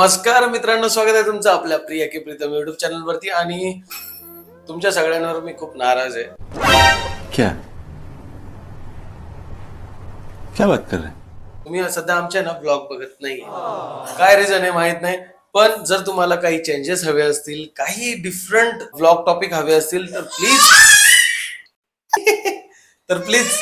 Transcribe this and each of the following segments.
नमस्कार मित्रांनो स्वागत आहे तुमचं आपल्या प्रिया की प्रीतम युट्यूब चॅनल वरती आणि तुमच्या सगळ्यांवर मी खूप नाराज आहे. क्या? क्या बात कर रहे तुम्ही सध्या आमच्या ना ब्लॉग बघत नाही काय रिझन आहे माहीत नाही पण जर तुम्हाला काही चेंजेस हवे असतील काही डिफरंट ब्लॉग टॉपिक हवे असतील तर प्लीज तर प्लीज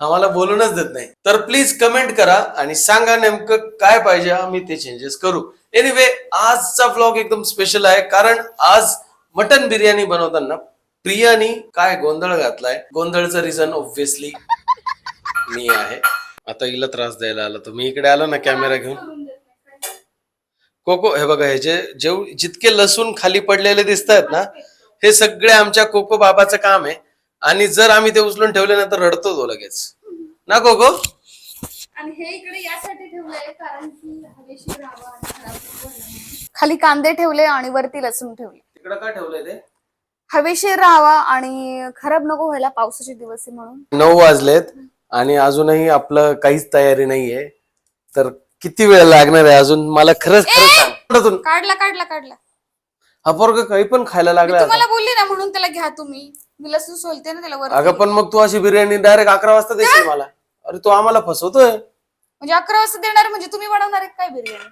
आम्हाला बोलूनच देत नाही. तर प्लीज कमेंट करा आणि सांगा नेमकं काय पाहिजे आम्ही ते चेंजेस करू. एनिवे आजचा ब्लॉग एकदम स्पेशल आहे कारण आज मटन बिर्याणी बनवताना प्रियानी काय गोंधळ घातलाय? गोंधळचं रिझन ऑब्विसली मी आहे. आता हिला त्रास द्यायला आला तर मी इकडे आलो ना कॅमेरा घेऊन. कोको हे बघा ह्याचे जेव जितके लसूण खाली पडलेले दिसत आहेत ना हे सगळे आमच्या कोको बाबाचं काम आहे. आणि जर आम्ही ते उचलून ठेवले ना तर रडतो तो लगेच. ना कोको? आणि हे इकडे यासाठी ठेवलंय कारण की हवेशीर राहावं आणि खराब नको व्हायला म्हणून. खाली कांदे ठेवले आणि वरती लसूण ठेवले. तिकडं का ठेवलंय ते? हवेशीर राहावा आणि खराब नको व्हायला पावसाचे दिवस आहे म्हणून. नऊ वाजलेत आणि अजूनही आपलं काहीच तयारी नाहीये. तर किती वेळ लागणार आहे अजून? मला खरंच खरंच सांग. कुठं काढला काढला काढला. हा पोरग काही पण खायला मी लागला आता. तुम्हाला बोलली ना म्हणून त्याला घ्या तुम्ही. मी लसूण सोलते ना त्याला अगं वरती पण मग तू अशी बिर्याणी डायरेक्ट अकरा वाजता देशील मला. अरे तू आम्हाला फसवतोय. म्हणजे अकरा वाजता देणार म्हणजे तुम्ही बनवणार आहे काय बिर्याणी?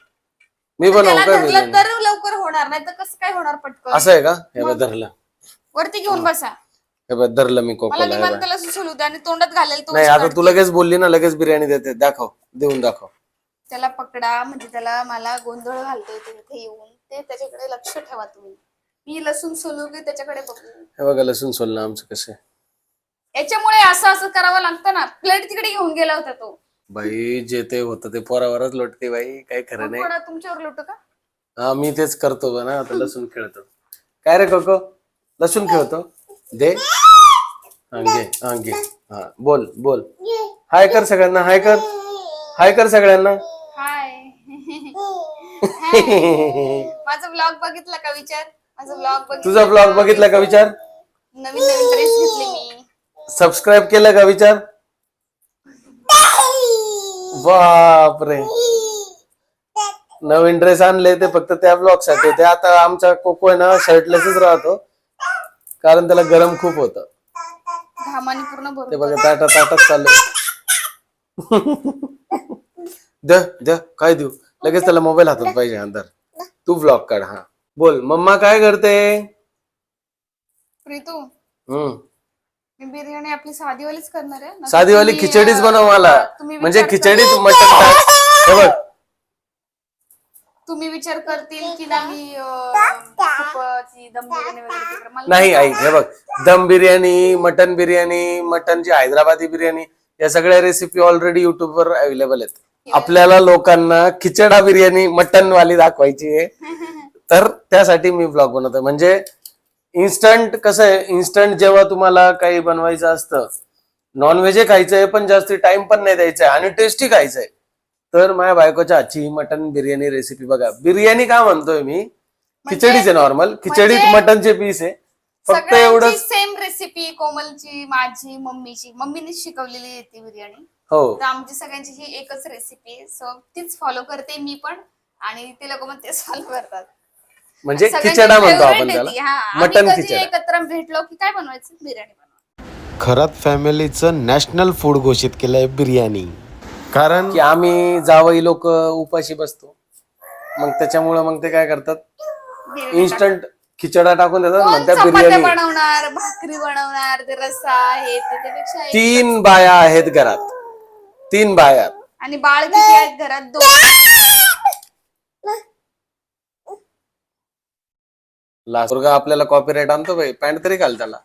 मी बनवू त्याला काय धरलं बिर्याणी? तर लवकर होणार नाही तर कसं काय होणार पटकन? असं आहे का? हे बघ धरलं. वरती घेऊन बसा. हे बघ धरलं मी मला कोकोला हे आणि तोंडात घालेल तो नाही आता. तू लगेच बोलली ना लगेच बिर्याणी देते. दाखव देऊन दाखव. त्याला पकडा म्हणजे त्याला मला गोंधळ घालतोय तो इथे येऊन. ते त्याच्याकडे लक्ष ठेवा तुम्ही. मी लसूण सोलू की त्याच्याकडे बघू. हे बघा लसूण सोललं आमचं कसं आहे. याच्यामुळे असं असं करावं लागतं ना. प्लेट तिकडे घेऊन गेला होता तो. बाई जे ते होतं ते पोरावरच लोटते बाई. काही खरं नाही. थोडा तुमच्यावर लोटू का? हा मी तेच करतो बा ना आता लसूण खेळतो. काय रे कोको? लसूण खेळतो? दे. हा घे हा घे. हा बोल बोल. हाय कर सगळ्यांना हाय कर. हाय कर सगळ्यांना. हाय. माझा ब्लॉग बघितला का विचार? माझा ब्लॉग तुझा ब्लॉग बघितला का विचार? नवीन नवीन ड्रेस घेतले मी. सबस्क्राईब केलं का विचार? बापरे. नवीन ड्रेस आणले ते फक्त त्या ब्लॉगसाठी ते आता आमचा कोको आहे ना शर्टलेसच राहतो. कारण त्याला गरम खूप होतं. घामाने पूर्ण ते भरून बघा ताटा ताटात चालू द द काय देऊ? लगेच त्याला मोबाईल हातात पाहिजे अंदर तू ब्लॉग काढ हा. बोल मम्मा काय करते? प्रीतू हम्म. मी बिर्याणी आपली साधीवालीच करणार आहे. साधीवाली तुम्ही, खिचडीच बनव मला. तुम्ही म्हणजे विचार खिचडीत कर- मटण टाक. हे बघ. तुम्ही विचार करतील की ना मी अं, खूपच ही दम बिर्याणी वगैरे करणार. मला नाही आई हे बघ. दम बिर्याणी मटन बिर्याणी मटनची हैदराबादी बिर्याणी या सगळ्या रेसिपी ऑलरेडी युट्यूब वर अवेलेबल आहेत. आपल्याला लोकांना खिचडा बिर्याणी मटन वाली दाखवायची आहे. तर त्यासाठी मी ब्लॉग बनवतोय. म्हणजे इन्स्टंट कसं आहे इन्स्टंट जेव्हा तुम्हाला काही बनवायचं असतं नॉनव्हेज खायचंय पण जास्त टाइम पण नाही द्यायचा आणि टेस्टी खायचंय तर माझ्या बायकोच्या आजची ही मटन बिर्याणी रेसिपी बघा. बिर्याणी का म्हणतोय मी? खिचडीचे नॉर्मल खिचडीत म्हणजे- मटनचे पीस आहे. फक्त एवढंच सेम रेसिपी कोमलची माझी मम्मीची. मम्मीनेच शिकवलेली आहे ती बिर्याणी. हो. तर आमची सगळ्यांची ही एकच रेसिपी आहे. सो तीच फॉलो करते मी पण आणि ते लोक पण तेच फॉलो करतात. म्हणजे सगळ्यांची खिचडा म्हणतो favorite आपण आहे त्याला ती, हा. आम्ही मटन कधी खिचडा. एकत्र भेटलो की काय बनवायचं? बिर्याणी बनवा खरात फॅमिलीचं नॅशनल फूड घोषित केलंय बिर्याणी. कारण की आम्ही जावई लोक उपाशी बसतो. मग त्याच्यामुळे मग ते काय करतात? बिर्याणी इन्स्टंट खिचडा टाकून देतात कोण म्हणतात चपात्या बिर्याणी. बनवणार भाकरी बनवणार ते रस्सा हे ते त्यापेक्षा एक- तीन बाया आहेत घरात. तीन बाया. आणि बाळ किती आहेत घरात? दोन. लास्ट मुलगा आपल्याला कॉपीराईट आणतो बाई. पॅन्ट तरी घाल त्याला.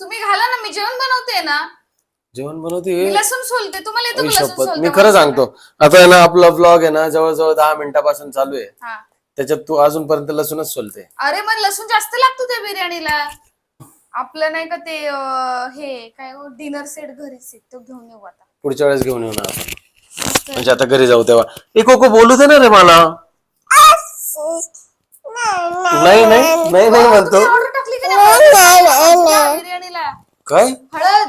तुम्ही घाला ना मी जेवण बनवते ना. जेवण मी बनवते लसूण सोलते. तुम्हाला येतो आई का लसूण शपथ. सोलते मी खरं सांगतो. आता आहे ना आपला ब्लॉग आहे ना जवळजवळ दहा मिनिटापासून चालू आहे. हा. त्याच्यात तू अजूनपर्यंत लसूणच सोलते. अरे मग लसूण जास्त लागतो त्या बिर्याणीला. आपलं नाही का ते अं, हे काय डिनर सेट घरीच आहे तो घेऊन येऊ आता. पुढच्या वेळेस घेऊन येऊ ना आपण. म्हणजे आता घरी जाऊ तेव्हा. ए कोको बोलू दे ना रे मला. नाही नाही नाही नाही. म्हणतो. ऑर्डर टाकली का नाही बिर्याणीला. काय? हळद.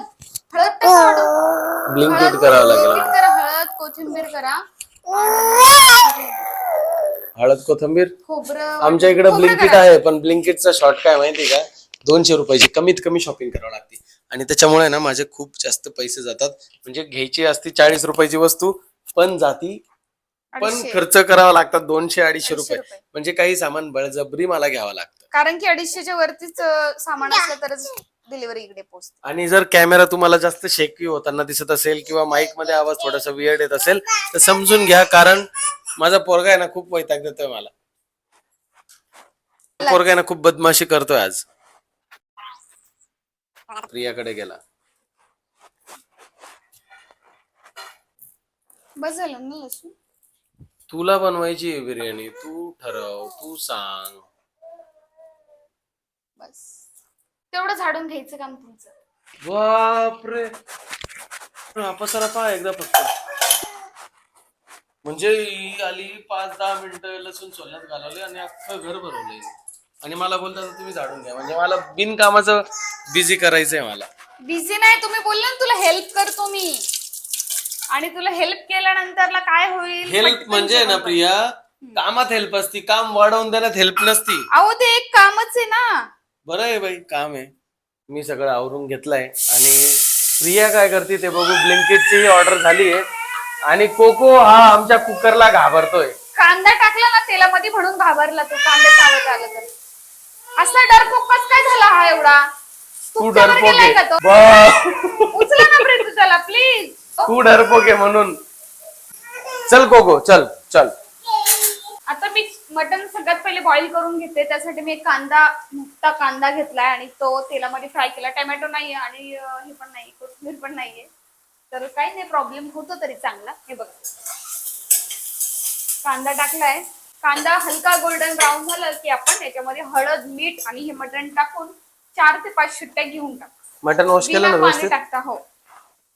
हळद टाका ऑर्डर ब्लिंकेट करावं लागेल. करा हळद कोथिंबीर करा. आणि हळद कोथंबीर? खोबरं आमच्या इकडे ब्लिंकिट. आहे पण ब्लिंकिटचा शॉर्ट काय माहिती का? दोनशे रुपयाची कमीत कमी शॉपिंग करावं लागते. आणि त्याच्यामुळे ना माझे खूप जास्त पैसे जातात. म्हणजे घ्यायची असती चाळीस रुपयाची वस्तू पण जाती पण. खर्च करावा लागतात दोनशे अडीचशे रुपये. म्हणजे काही सामान बळजबरी मला घ्यावं लागतं. कारण की अडीचशेच्या वरतीच सामान असलं तरच डिलिव्हरी इकडे पोहोचते. आणि जर कॅमेरा तुम्हाला जास्त शेकी होताना दिसत असेल किंवा माईकमध्ये आवाज थोडासा वियर्ड येत असेल तर समजून घ्या कारण माझा पोरगा आहे ना खूप वैताग देतोय मला. पोरगा आहे ना खूप बदमाशी करतोय आज. प्रियाकडे गेला. बस झालं ना लसूण? तुला बनवायची आहे बिर्याणी. तू ठरव तू सांग. बस. तेवढं झाडून घ्यायचं काम तुमचं. बापरे. पसारा पहा एकदा फक्त. म्हणजे ही आली पाच दहा मिनिटं लसूण सोलण्यात घालवले आणि अख्खं घर भरवलंय. आणि मला बोलतात तुम्ही झाडून घ्या. म्हणजे मला बिनकामाचं बिझी करायचंय मला. बिझी नाही तुम्ही बोलले ना तुला हेल्प करतो मी. आणि तुला हेल्प केल्यानंतरला काय होईल? हेल्प पटकन म्हणजे ना जेवण. प्रिया कामात हेल्प असती काम वाढवून देण्यात हेल्प नसती. अहो ते एक कामच आहे ना. बरं आहे बाई काम आहे. मी सगळं आवरून घेतलंय. आणि प्रिया काय करते ते बघू. ब्लिंकेटची ऑर्डर झाली आहे. आणि कोको हा आमच्या कुकरला घाबरतोय. कांदा टाकला ना तेलामध्ये म्हणून घाबरला तो. कांदा चालत आला तर. असा डर फोकस काय झाला हा एवढा? तू तुमच्यावर डरपोक गेलाय का तो? उचला ना प्रीतू त्याला प्लीज तू डरपोक आहे म्हणून. चल कोको चल चल. आता मी मटन सगळ्यात पहिले बॉईल करून घेते. त्यासाठी मी एक कांदा नुकता कांदा घेतलाय आणि तो तेलामध्ये फ्राय केला. टोमॅटो नाहीये आणि अं, हे पण नाही कोथिंबीर पण नाहीये. तर काही नाही प्रॉब्लेम होतो तरी चांगला. हे बघा. कांदा टाकलाय. कांदा हलका गोल्डन ब्राऊन झाला की आपण याच्यामध्ये हळद मीठ आणि हे मटण टाकून चार ते पाच शिट्ट्या घेऊन टाकू. मटन वॉश केलं ना पाणी व्यवस्थित? टाकता हो.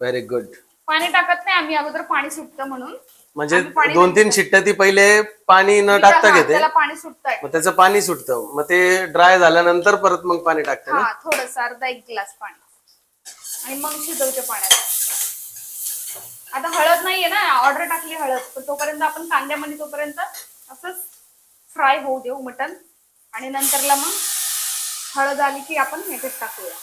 व्हेरी गुड पाणी टाकत नाही आम्ही अगोदर पाणी सुटतं म्हणून. म्हणजे आम्ही पाणी दोन तीन शिट्ट्या ती पहिले पाणी न टाकता हा, घेते. त्याला पाणी सुटतंय. मग त्याचं पाणी सुटतं. मग ते ड्राय झाल्यानंतर परत मग पाणी टाकते ना? हा थोडस अर्धा एक ग्लास पाणी. आणि मग शिजवते पाण्यात. आता हळद नाहीये ना ऑर्डर टाकली हळद. पण तोपर्यंत आपण कांद्यामध्ये तोपर्यंत असंच फ्राय होऊ देऊ मटन आणि नंतरला मग हळद आली की आपण ह्याच्यात टाकूया.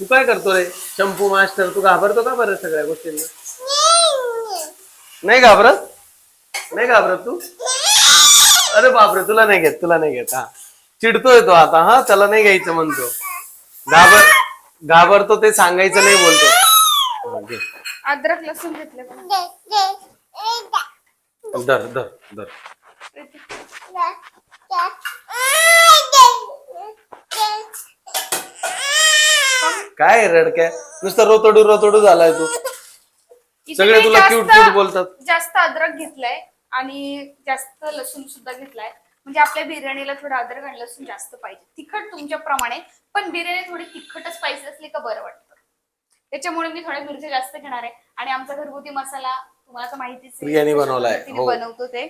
तू काय करतो रे? शंपू मास्टर तू घाबरतो का बरं सगळ्या गोष्टींना? नाही घाबरत? नाही घाबरत तू? अरे बापरे तुला नाही घेत तुला नाही घेत. हा. चिडतोय तो आता हा? त्याला नाही घ्यायचं म्हणतो. घाबर घाबरतो ते सांगायचं नाही बोलतो. अद्रक लसूण घेतले पण. धर धर धर. काय रडक्या? नुसतं रोतोडू रोतोडू झालाय तू. इथे सगळे तुला जास्त- cute cute बोलतात. जास्त अद्रक घेतलाय आणि जास्त लसूण सुद्धा घेतलाय. म्हणजे आपल्या बिर्याणीला थोडं अद्रक आणि लसूण जास्त पाहिजे. तिखट तुमच्या प्रमाणे पण बिर्याणी थोडी तिखटच स्पायसी असली का बरं वाटतं. त्याच्यामुळे मी थोड्या मिरच्या जास्त घेणार आहे. आणि आमचा घरगुती मसाला तुम्हाला तर माहितीच आहे. बिर्याणी बनवलाय, पद्धतीने हो. बनवतो ते.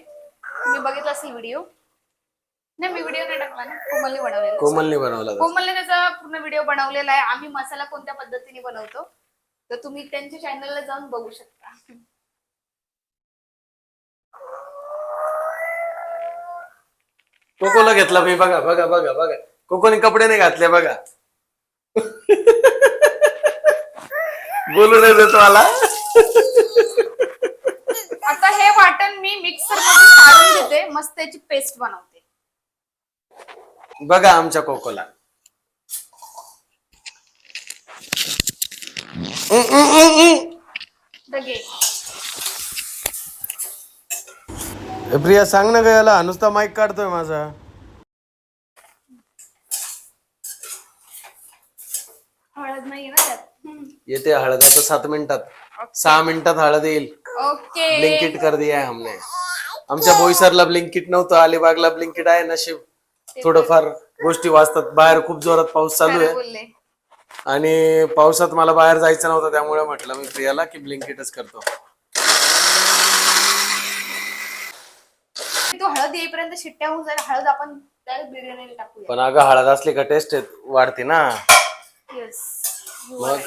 तुम्ही बघितलं असेल व्हिडिओ नाही मी व्हिडिओ नाही टाकला ना. कोमलने बनवलेला. कोमलने बनवला. कोमलने त्याचा पूर्ण व्हिडिओ बनवलेला आहे. आम्ही मसाला कोणत्या पद्धतीने बनवतो? तर तुम्ही त्यांच्या चॅनलला जाऊन बघू शकता. कोकोला घेतला मी बघा बघा बघा बघा. कोकोने कपडे नाही घातले बघा. बोलू नाही देतो मला. आता हे वाटण मी मिक्सरमध्ये काढून घेते मस्त त्याची पेस्ट बनवते. बघा आमच्या कोकोला. दगे ए, प्रिया सांग ना गयाला नुसता माईक काढतोय माझा. हळद नाहीये ना त्यात? हम्म. येते हळद आता सात मिनिटात. सहा मिनिटात हळद येईल. ओके. ब्लिंकिट कर दिया है हमने. आमच्या बोईसरला ब्लिंकिट नव्हतं अलिबागला ब्लिंकिट आहे नशीब. थोडंफार गोष्टी वाचतात. बाहेर खूप जोरात पाऊस चालू खरं आहे बोलले. आणि पावसात मला बाहेर जायचं नव्हतं त्यामुळे म्हटलं मी प्रियाला की ब्लिंकिटच करतो. तू हळद येईपर्यंत शिट्ट्या होऊन जाईल. हळद आपण त्या बिर्याणीला टाकूया. पण अगं हळद असली का टेस्ट वाढते ना. येस मग?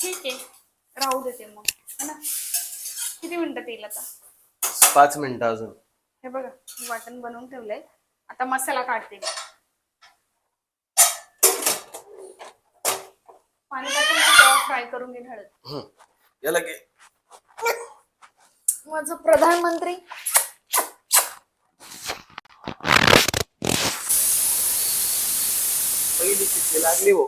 ठीक आहे. राहू देते मग. है ना? किती मिनिटात येईल आता? पाच मिनिटं अजून. हे बघा मी वाटण बनवून ठेवलंय. आता मसाला काढते मी. पाणी टाकून फ्राय करून घेईन हळद. हम्म. याला माझं प्रधानमंत्री. पहिली चिठ्ठी लागली हो.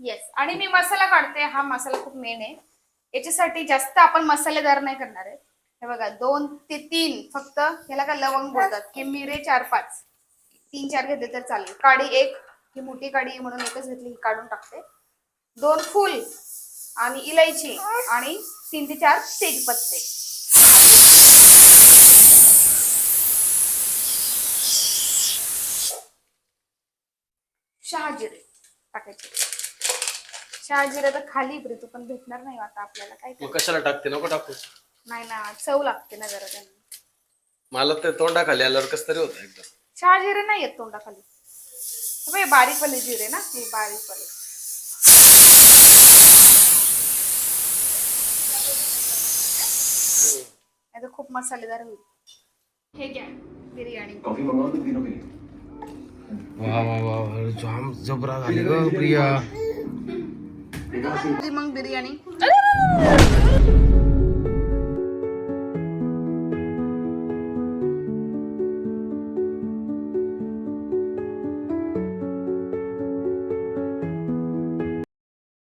येस आणि मी मसाला काढते. हा मसाला खूप मेन आहे. याच्यासाठी जास्त आपण मसालेदार नाही करणार आहे. हे बघा दोन ते तीन फक्त याला काय लवंग बोलतात. हे मिरे चार पाच. तीन चार घेतले तर चालेल. काडी एक ही मोठी काडी म्हणून एकच घेतली ही काढून टाकते. दोन फुल आणि इलायची आणि तीन ते चार तेजपत्ते. शहाजिरे टाकायचे. शहाजिरे तर खाली प्रीतू पण भेटणार नाही आता आपल्याला. काय मग कशाला टाकते? नको टाकू. नाही ना चव लागते ना जरा त्यांना. मला ते तोंडाखाली आल्यावर कस तरी होतं एकदम शहाजिरे नाही येत तोंडाखाली. बारीक वाले जिरे ना हे बारीक वाले. तर खूप मसालेदार होईल. हे घ्या बिर्याणी. वा वा वा वा, जाम जबरा झाली ग प्रिया. मग बिर्याणी.